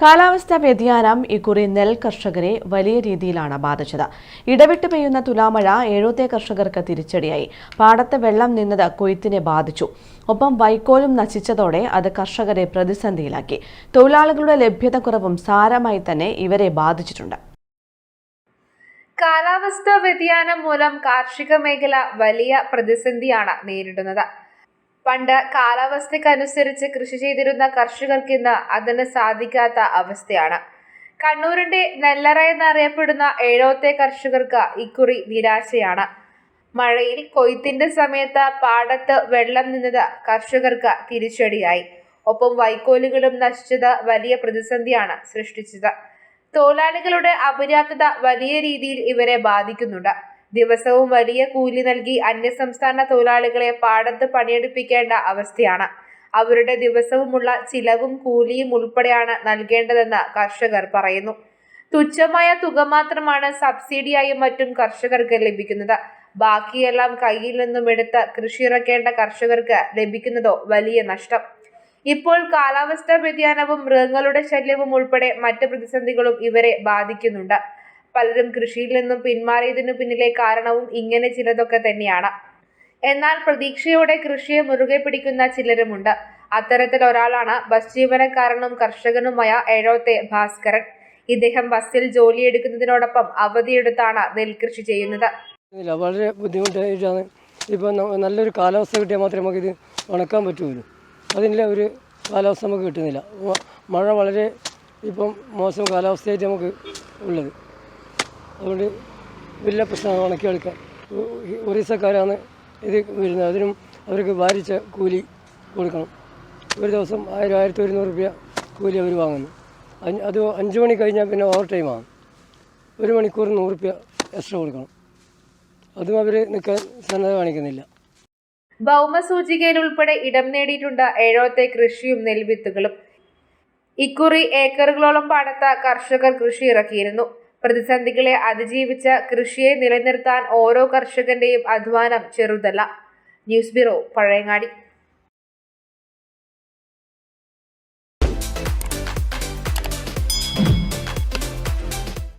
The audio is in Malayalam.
കാലാവസ്ഥാ വ്യതിയാനം ഇക്കുറി നെൽ കർഷകരെ വലിയ രീതിയിലാണ് ബാധിച്ചത്. ഇടവിട്ട് പെയ്യുന്ന തുലാമഴ എഴുപത്തെ കർഷകർക്ക് തിരിച്ചടിയായി. പാടത്ത് വെള്ളം നിന്നത് കൊയ്ത്തിനെ ബാധിച്ചു. ഒപ്പം വൈക്കോലും നശിച്ചതോടെ അത് കർഷകരെ പ്രതിസന്ധിയിലാക്കി. തൊഴിലാളികളുടെ ലഭ്യതക്കുറവും സാരമായി തന്നെ ഇവരെ ബാധിച്ചിട്ടുണ്ട്. കാലാവസ്ഥാ വ്യതിയാനം മൂലം കാർഷിക മേഖല വലിയ പ്രതിസന്ധിയാണ് നേരിടുന്നത്. പണ്ട് കാലാവസ്ഥയ്ക്കനുസരിച്ച് കൃഷി ചെയ്തിരുന്ന കർഷകർക്ക് ഇന്ന് അതിന് സാധിക്കാത്ത അവസ്ഥയാണ്. കണ്ണൂരിന്റെ നെല്ലറ എന്നറിയപ്പെടുന്ന ഏഴോത്തെ കർഷകർക്ക് ഇക്കുറി നിരാശയാണ്. മഴയിൽ കൊയ്ത്തിന്റെ സമയത്ത് പാടത്ത് വെള്ളം നിന്നത് കർഷകർക്ക് തിരിച്ചടിയായി. ഒപ്പം വൈക്കോലുകളും നശിച്ചത് വലിയ പ്രതിസന്ധിയാണ് സൃഷ്ടിച്ചത്. തൊഴിലാളികളുടെ അപര്യാപ്തത വലിയ രീതിയിൽ ഇവരെ ബാധിക്കുന്നുണ്ട്. ദിവസവും വലിയ കൂലി നൽകി അന്യസംസ്ഥാന തൊഴിലാളികളെ പാടത്ത് പണിയെടുപ്പിക്കേണ്ട അവസ്ഥയാണ്. അവരുടെ ദിവസവുമുള്ള ചിലവും കൂലിയും ഉൾപ്പെടെയാണ് നൽകേണ്ടതെന്ന് കർഷകർ പറയുന്നു. തുച്ഛമായ തുക മാത്രമാണ് സബ്സിഡിയായും മറ്റും കർഷകർക്ക് ലഭിക്കുന്നത്. ബാക്കിയെല്ലാം കയ്യിൽ നിന്നും എടുത്ത് കൃഷിയിറക്കേണ്ട കർഷകർക്ക് ലഭിക്കുന്നതോ വലിയ നഷ്ടം. ഇപ്പോൾ കാലാവസ്ഥാ വ്യതിയാനവും മൃഗങ്ങളുടെ ശല്യവും ഉൾപ്പെടെ മറ്റ് പ്രതിസന്ധികളും ഇവരെ ബാധിക്കുന്നുണ്ട്. പലരും കൃഷിയിൽ നിന്നും പിന്മാറിയതിനു പിന്നിലെ കാരണവും ഇങ്ങനെ ചിലതൊക്കെ തന്നെയാണ്. എന്നാൽ പ്രതീക്ഷയോടെ കൃഷിയെ മുറുകെ പിടിക്കുന്ന ചിലരുമുണ്ട്. അത്തരത്തിൽ ഒരാളാണ് ബസ് ജീവനക്കാരനും കർഷകനുമായ ഏഴോത്തെ ഭാസ്കരൻ. ഇദ്ദേഹം ബസ്സിൽ ജോലിയെടുക്കുന്നതിനോടൊപ്പം അവധിയെടുത്താണ് നെൽകൃഷി ചെയ്യുന്നത്. വളരെ ബുദ്ധിമുട്ടായിട്ടാണ്. ഇപ്പം നല്ലൊരു കാലാവസ്ഥ കിട്ടിയാൽ മാത്രമേ നമുക്കിത് ഉണക്കാൻ പറ്റുള്ളൂ. അതിനുള്ള ഒരു കാലാവസ്ഥ നമുക്ക് കിട്ടുന്നില്ല. മഴ വളരെ ഇപ്പം മോശം കാലാവസ്ഥയായിട്ട് നമുക്ക് ഉള്ളത്. അതുകൊണ്ട് വലിയ പ്രശ്നമാണ് ഉണക്കിയെടുക്കാൻ ഒറീസക്കാരാണ് ഇത് വരുന്നത്. അതിനും അവർക്ക് ഭാരിച്ച കൂലി കൊടുക്കണം. ഒരു ദിവസം ആയിരം ആയിരത്തി ഒരുന്നൂറ് രൂപ കൂലി അവർ വാങ്ങുന്നു. അത് അഞ്ച് മണി കഴിഞ്ഞാൽ പിന്നെ ഓവർ ടൈമാണ് ഒരു മണിക്കൂർ നൂറ് രൂപ എക്സ്ട്രാ കൊടുക്കണം. അതും അവർ നിൽക്കാൻ സന്നദ്ധ കാണിക്കുന്നില്ല. ഭൗമസൂചികയിൽ ഉൾപ്പെടെ ഇടം നേടിയിട്ടുണ്ട് ഏഴോത്തെ കൃഷിയും നെൽവിത്തുകളും. ഇക്കുറി ഏക്കറുകളോളം പാടത്ത കർഷകർ കൃഷി ഇറക്കിയിരുന്നു. പ്രതിസന്ധികളെ അതിജീവിച്ച കൃഷിയെ നിലനിർത്താൻ ഓരോ കർഷകന്റെയും അധ്വാനം ചെറുതല്ല. News bureau Pazhayangadi.